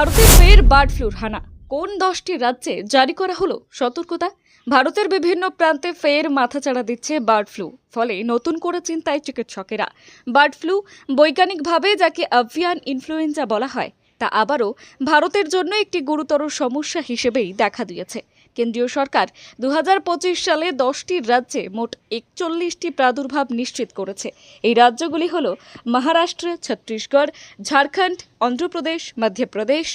ভারতে ফের bird floor হানা। কোন দশটি রাজ্যে জারি করা হলো সতর্কতা? ভারতের বিভিন্ন প্রান্তে ফের মাথাচাড়া দিচ্ছে বার্ড ফ্লু। ফলে নতুন করে চিন্তায় চিকিৎসকেরা। বার্ড ফ্লু বৈজ্ঞানিকভাবে যাকে আভিয়ান ইনফ্লুয়েঞ্জা বলা হয় তা আবারও ভারতের জন্য একটি গুরুতর সমস্যা হিসেবেই দেখা দিয়েছে। কেন্দ্রীয় সরকার দু হাজার পঁচিশ সালে দশটি রাজ্যে মোট একচল্লিশটি প্রাদুর্ভাব নিশ্চিত করেছে। এই রাজ্যগুলি হল মহারাষ্ট্র, ছত্তিশগড়, ঝাড়খণ্ড, অন্ধ্রপ্রদেশ, মধ্যপ্রদেশ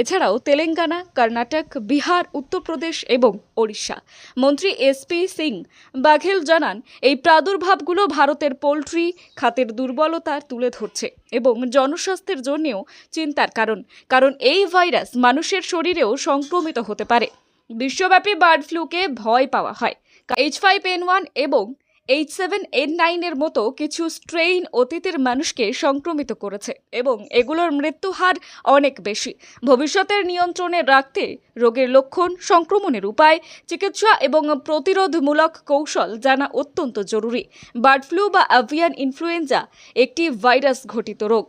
এছাড়াও তেলেঙ্গানা, কর্ণাটক, বিহার উত্তরপ্রদেশ এবং ওড়িশা। মন্ত্রী এসপি সিং বাঘেল জানান, এই প্রাদুর্ভাবগুলো ভারতের পোলট্রি খাতের দুর্বলতা তুলে ধরছে এবং জনস্বাস্থ্যের জন্যেও চিন্তার কারণ কারণ এই ভাইরাস মানুষের শরীরেও সংক্রমিত হতে পারে। বিশ্বব্যাপী বার্ড ফ্লুকে ভয় পাওয়া হয়। এইচ ফাইভ এন ওয়ান এবং এইচ সেভেন এন নাইনের মতো কিছু স্ট্রেইন অতীতের মানুষকে সংক্রমিত করেছে এবং এগুলোর মৃত্যু হার অনেক বেশি। ভবিষ্যতের নিয়ন্ত্রণে রাখতে রোগের লক্ষণ, সংক্রমণের উপায়, চিকিৎসা এবং প্রতিরোধমূলক কৌশল জানা অত্যন্ত জরুরি। বার্ড ফ্লু বা অ্যাভিয়ান ইনফ্লুয়েঞ্জা একটি ভাইরাস ঘটিত রোগ।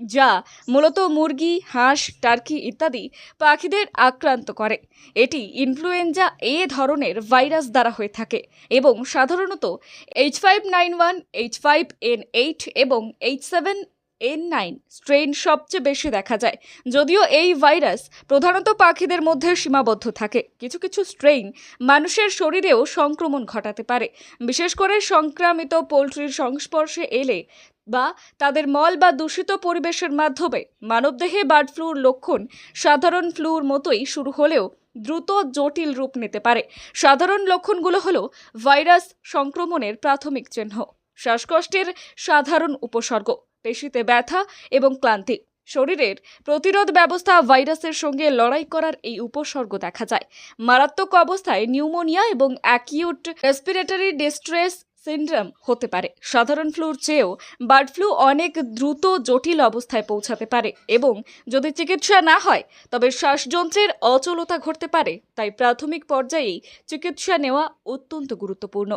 যা মূলত মুরগি, হাঁস, টার্কি ইত্যাদি পাখিদের আক্রান্ত করে। এটি ইনফ্লুয়েঞ্জা এ ধরনের ভাইরাস দ্বারা হয়ে থাকে এবং সাধারণত H five nine one H five N eight এবং H seven N nine strain সবচেয়ে বেশি দেখা যায়। যদিও এই ভাইরাস প্রধানত পাখিদের মধ্যে সীমাবদ্ধ থাকে। কিছু কিছু স্ট্রেইন মানুষের শরীরেও সংক্রমণ ঘটাতে পারে। বিশেষ করে সংক্রামিত পোলট্রির সংস্পর্শে এলে বা তাদের মল বা দূষিত পরিবেশের মাধ্যমে মানবদেহে বার্ড ফ্লুর লক্ষণ সাধারণ ফ্লুর মতোই শুরু হলেও দ্রুত জটিল রূপ নিতে পারে। সাধারণ লক্ষণগুলো হলো ভাইরাস সংক্রমণের প্রাথমিক চিহ্ন, শ্বাসকষ্টের সাধারণ উপসর্গ, পেশিতে ব্যথা এবং ক্লান্তি। শরীরের প্রতিরোধ ব্যবস্থা ভাইরাসের সঙ্গে লড়াই করার এই উপসর্গ দেখা যায়। মারাত্মক অবস্থায় নিউমোনিয়া এবং অ্যাকিউট রেসপিরেটরি ডিস্ট্রেস সিন্ড্রোম হতে পারে। সাধারণ ফ্লুর চেয়েও বার্ড ফ্লু অনেক দ্রুত জটিল অবস্থায় পৌঁছাতে পারে এবং যদি চিকিৎসা না হয়, তবে শ্বাসযন্ত্রের অচলতা ঘটতে পারে, তাই প্রাথমিক পর্যায়েই চিকিৎসা নেওয়া অত্যন্ত গুরুত্বপূর্ণ।